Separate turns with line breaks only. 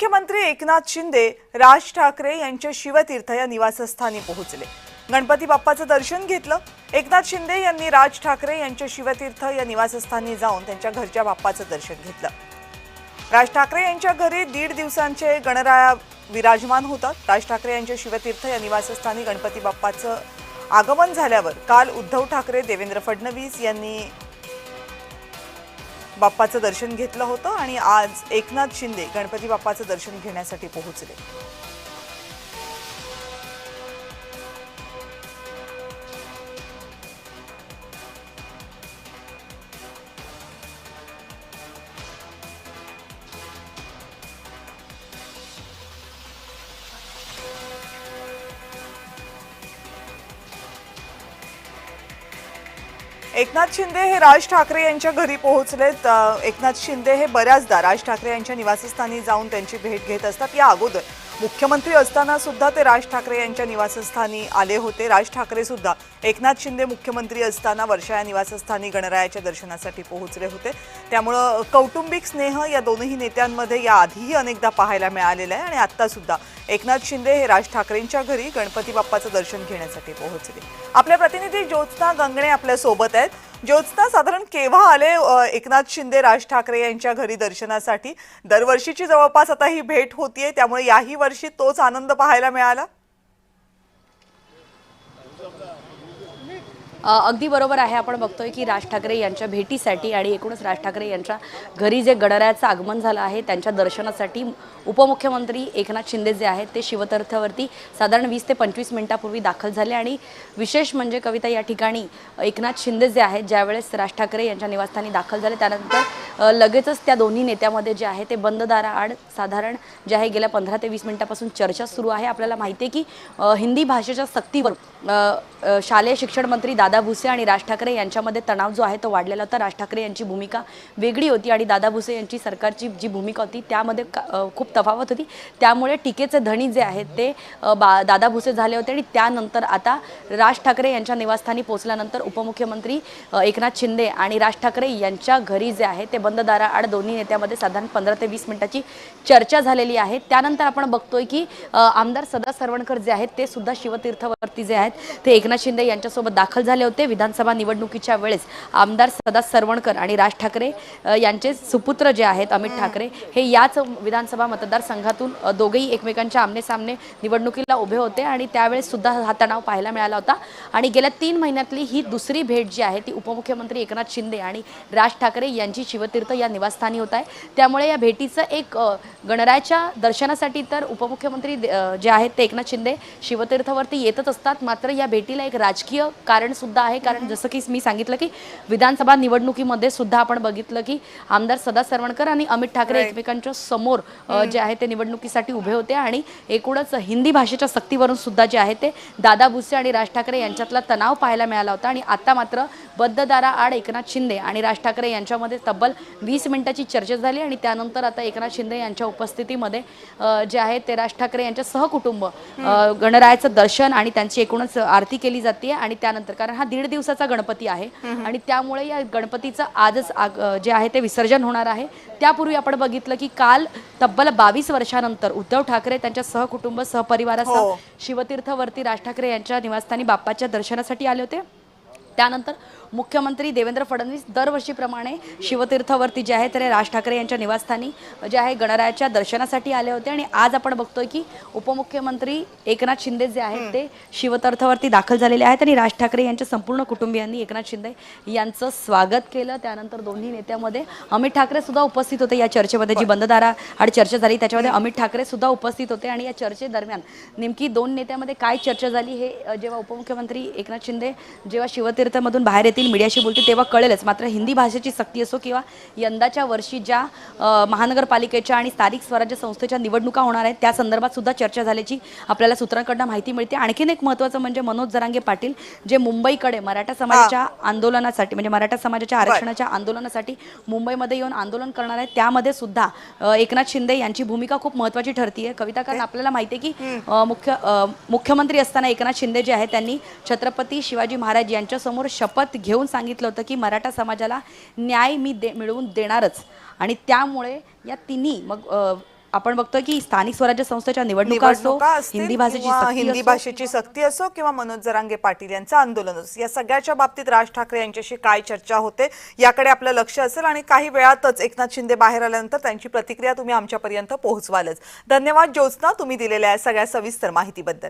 मुख्यमंत्री एकनाथ शिंदे राज ठाकरे यांच्या शिवतीर्थ या निवासस्थानी पोहोचले. गणपती बाप्पाचं दर्शन घेतलं. एकनाथ शिंदे यांनी राज ठाकरे यांच्या शिवतीर्थ या निवासस्थानी जाऊन त्यांच्या घरच्या बाप्पाचं दर्शन घेतलं. राज ठाकरे यांच्या घरी दीड दिवसांचे गणराया विराजमान होतात. राज ठाकरे यांच्या शिवतीर्थ या निवासस्थानी गणपती बाप्पाचं आगमन झाल्यावर काल उद्धव ठाकरे देवेंद्र फडणवीस यांनी बाप्पाचं दर्शन घेतलं होतं आणि आज एकनाथ शिंदे गणपती बाप्पाचं दर्शन घेण्यासाठी पोहोचले. एकनाथ शिंदे हे राज ठाकरे यांच्या घरी पोहोचलेत. एकनाथ शिंदे हे बऱ्याचदा राज ठाकरे यांच्या निवासस्थानी जाऊन त्यांची भेट घेत असतात. या अगोदर मुख्यमंत्री असताना सुद्धा ते राज ठाकरे यांच्या निवासस्थानी आले होते. राज ठाकरे सुद्धा एकनाथ शिंदे मुख्यमंत्री असताना वर्षा या निवासस्थानी गणरायाच्या दर्शनासाठी पोहोचले होते. त्यामुळं कौटुंबिक स्नेह या दोनही नेत्यांमध्ये या आधीही अनेकदा पाहायला मिळालेला आहे आणि आत्तासुद्धा एकनाथ शिंदे हे राज ठाकरेंच्या घरी गणपती बाप्पाचं दर्शन घेण्यासाठी पोहोचले. आपल्या प्रतिनिधी ज्योत्स्ना गंगणे आपल्यासोबत आहेत. ज्योत्स्ना साधारण केव्हा आले एकनाथ शिंदे राज ठाकरे यांच्या घरी दर्शनासाठी? दरवर्षीची जवळपास आता ही भेट होतीये त्यामुळे याही वर्षी वर्षी तोच आनंद पाहायला मिळाला.
अगदी बरोबर आहे. आपण बघतोय की राज ठाकरे यांच्या भेटीसाठी आणि एकूणच राज ठाकरे यांच्या घरी जे गणरायाचं आगमन झालं आहे त्यांच्या दर्शनासाठी उपमुख्यमंत्री एकनाथ शिंदे जे आहेत ते शिवतीर्थावरती साधारण वीस ते पंचवीस मिनिटापूर्वी दाखल झाले. आणि विशेष म्हणजे कविता या ठिकाणी एकनाथ शिंदे जे आहेत ज्यावेळेस राज ठाकरे यांच्या निवासस्थानी दाखल झाले त्यानंतर लगेचच त्या दोन्ही नेत्यामध्ये जे आहे ते बंद दाराआड साधारण जे आहे गेल्या पंधरा ते वीस मिनिटापासून चर्चा सुरू आहे. आपल्याला माहिती आहे की हिंदी भाषेच्या सक्तीवर शालेय शिक्षण मंत्री दादा भुसे आणि राज ठाकरे यांच्यामध्ये तणाव जो आहे तो वाढलेला होता. राज ठाकरे यांची भूमिका वेगळी होती आणि दादा भुसे यांची सरकारची जी भूमिका होती त्यामध्ये खूप तफावत होती. त्यामुळे टीकेचे धनी जे आहेत ते बा दादा भुसे झाले होते आणि त्यानंतर आता राज ठाकरे यांच्या निवासस्थानी पोहोचल्यानंतर उपमुख्यमंत्री एकनाथ शिंदे आणि राज ठाकरे यांच्या घरी जे आहे ते बंद दाराआड दोन्ही नेत्यामध्ये साधारण पंधरा ते वीस मिनिटाची चर्चा झालेली आहे. त्यानंतर आपण बघतोय की आमदार सदा सरवणकर जे आहेत ते सुद्धा शिवतीर्थवरती जे आहेत ते एकनाथ शिंदे यांच्यासोबत दाखल झाले होते. विधानसभा निवडणुकीच्या वेळेस आमदार सदा सरवणकर आणि राज ठाकरे यांचे सुपुत्र जे आहेत अमित ठाकरे हे याच विधानसभा मतदारसंघातून दोघेही एकमेकांच्या आमने सामने निवडणुकीला उभे होते आणि त्यावेळेस सुद्धा हा तणाव पाहायला मिळाला होता. आणि गेल्या तीन महिन्यातली ही दुसरी भेट जी आहे ती उपमुख्यमंत्री एकनाथ शिंदे आणि राज ठाकरे यांची शिवतीर्थ या निवासस्थानी होत आहे. त्यामुळे या भेटीचं एक गणरायाच्या दर्शनासाठी तर उपमुख्यमंत्री जे आहेत ते एकनाथ शिंदे शिवतीर्थावरती येतच असतात. मात्र या भेटीला एक राजकीय कारण सुद्धा आहे. कारण जसं की मी सांगितलं की विधानसभा निवडणुकीमध्ये सुद्धा आपण बघितलं की आमदार सदा सरवणकर आणि अमित ठाकरे. एकमेकांच्या समोर जे आहे ते निवडणुकीसाठी उभे होते आणि एकूणच हिंदी भाषेच्या सक्तीवरून सुद्धा जे आहे ते दादा भुसे आणि राज ठाकरे यांच्यातला तणाव पाहायला मिळाला होता. आणि आता मात्र बद्धदारा आड एकनाथ शिंदे आणि राज ठाकरे यांच्यामध्ये तब्बल वीस मिनिटाची चर्चा झाली आणि त्यानंतर आता एकनाथ शिंदे यांच्या उपस्थितीमध्ये जे आहे ते राज ठाकरे यांच्या सहकुटुंब गणरायाचं दर्शन आणि त्यांची एकूणच आरती केली जाते आणि त्यानंतर कारण हा दीड दिवसाचा गणपती आहे. आणि त्यामुळे या गणपतीचं आजच जे आहे ते विसर्जन होणार आहे. त्यापूर्वी आपण बघितलं की काल तब्बल बावीस वर्षानंतर उद्धव ठाकरे त्यांच्या सहकुटुंब सहपरिवारासह
हो.
शिवतीर्थवरती राज ठाकरे यांच्या निवासस्थानी बाप्पाच्या दर्शनासाठी आले होते. त्यानंतर मुख्यमंत्री देवेंद्र फडणवीस दरवर्षीप्रमाणे शिवतीर्थावरती जे आहे ते राज ठाकरे यांच्या निवासस्थानी जे आहे गणरायाच्या दर्शनासाठी आले होते. आणि आज आपण बघतोय की उपमुख्यमंत्री एकनाथ शिंदे जे आहेत ते शिवतीर्थावरती दाखल झालेले आहेत. आणि राज ठाकरे यांच्या संपूर्ण कुटुंबियांनी एकनाथ शिंदे यांचं स्वागत केलं. त्यानंतर दोन्ही नेत्यामध्ये अमित ठाकरे सुद्धा उपस्थित होते. या चर्चेमध्ये जी बंददारा आणि चर्चा झाली त्याच्यामध्ये अमित ठाकरे सुद्धा उपस्थित होते. आणि या चर्चेदरम्यान नेमकी दोन नेत्यामध्ये काय चर्चा झाली हे जेव्हा उपमुख्यमंत्री एकनाथ शिंदे जेव्हा शिवतीर्थमधून बाहेर येतील मीडियाशी बोलतील तेव्हा कळेलच. मात्र हिंदी भाषेची सक्ती असो किंवा यंदाच्या वर्षी ज्या महानगरपालिकेच्या आणि स्थानिक स्वराज्य संस्थेच्या निवडणुका होणार आहेत त्या संदर्भात सुद्धा चर्चा झाल्याची आपल्याला सूत्रांकडनं माहिती मिळते. आणखीन एक महत्त्वाचं म्हणजे मनोज जरांगे पाटील जे मुंबईकडे मराठा समाजाच्या आंदोलनासाठी म्हणजे मराठा समाजाच्या आरक्षणाच्या आंदोलनासाठी मुंबईमध्ये येऊन आंदोलन करणार आहेत त्यामध्ये सुद्धा एकनाथ शिंदे यांची भूमिका खूप महत्त्वाची ठरती आहे कविता कारण आपल्याला माहिती आहे की मुख्य मुख्यमंत्री असताना एकनाथ शिंदे जे आहेत त्यांनी छत्रपती शिवाजी महाराज यांच्यासमोर शपथ घेऊन सांगितलं होतं की मराठा समाजाला न्याय मी दे मिळवून देणारच. आणि त्यामुळे या तिन्ही मग आपण बघतोय की स्थानिक स्वराज्य संस्थेच्या निवडणुका असो हिंदी भाषेची
हिंदी भाषेची सक्ती असो किंवा मनोज जरांगे पाटील यांचं आंदोलन असो या सगळ्याच्या बाबतीत राज ठाकरे यांच्याशी काय चर्चा होते याकडे आपलं लक्ष असेल आणि काही वेळातच एकनाथ शिंदे बाहेर आल्यानंतर त्यांची प्रतिक्रिया तुम्ही आमच्यापर्यंत पोहोचवालच. धन्यवाद ज्योत्स्ना तुम्ही दिलेल्या या सगळ्या सविस्तर माहितीबद्दल.